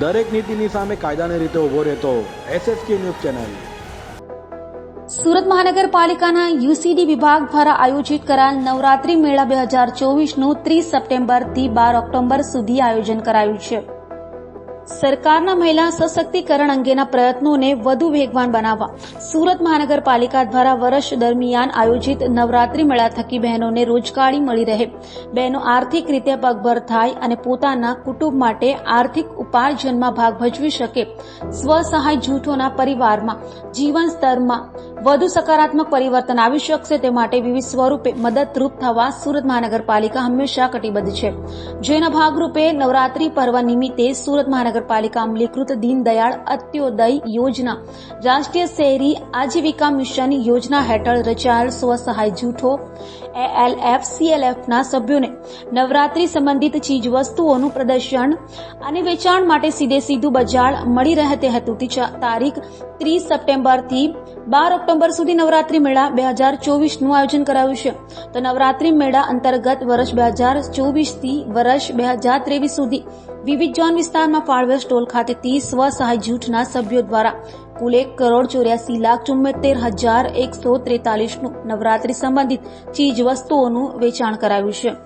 દરેક નીતિની સામે કાયદાની રીતે ઊભો રહેતો એસએસકે ન્યૂઝ ચેનલ. સુરત મહાનગરપાલિકાના યુસીડી વિભાગ દ્વારા આયોજિત કરાયેલ નવરાત્રી મેળા બે હજાર ચોવીસનું ત્રીસ સપ્ટેમ્બરથી બાર ઓક્ટોબર સુધી આયોજન કરાયું છે. સરકારના મહિલા સશક્તિકરણ અંગેના પ્રયત્નોને વધુ વેગવાન બનાવવા. સુરત મહાનગરપાલિકા દ્વારા વર્ષ દરમિયાન આયોજિત નવરાત્રી મેળા થકી બહેનોને રોજગારી મળી રહે. બહેનો આર્થિક રીતે પગભર થાય અને પોતાના કુટુંબ માટે આર્થિક ઉપાર્જનમાં ભાગ ભજવી શકે. સ્વસહાય જૂથોના પરિવારમાં, જીવન સ્તરમાં વધુ સકારાત્મક પરિવર્તન આવી શકશે તે માટે વિવિધ સ્વરૂપે મદદરૂપ થવા સુરત મહાનગરપાલિકા હંમેશા કટિબદ્ધ છે. જેના ભાગરૂપે નવરાત્રી પર્વ નિમિત્તે સુરત મહાનગરપાલિકા અમલીકૃત દીનદયાળ અત્યોદય યોજના, રાષ્ટ્રીય શહેરી આજીવિકા મિશન યોજના હેઠળ રચાયેલ સ્વસહાય જૂથો, એએલએફ, સીએલએફના સભ્યોને નવરાત્રી સંબંધિત ચીજ વસ્તુઓનું પ્રદર્શન અને વેચાણ માટે સીધે સીધું બજાર મળી રહે તે હેતુથી તારીખ ત્રીસ સપ્ટેમ્બરથી બાર ઓક્ટોબર સુધી નવરાત્રી મેળા બે હજાર ચોવીસનું આયોજન કરાયું છે. તો નવરાત્રી મેળા અંતર્ગત વર્ષ બે હજાર ચોવીસથી વર્ષ બે હજાર ત્રેવીસ સુધી વિવિધ ઝોન વિસ્તારમાં ફાળવેલ સ્ટોલ ખાતેથી સ્વસહાય જૂથના સભ્યો દ્વારા કુલ એક કરોડ ચોર્યાસી લાખ ચુમ્મોતેર હજાર એકસો ત્રેતાલીસનું નવરાત્રી સંબંધિત ચીજ વસ્તુઓનું વેચાણ કરાયું છે.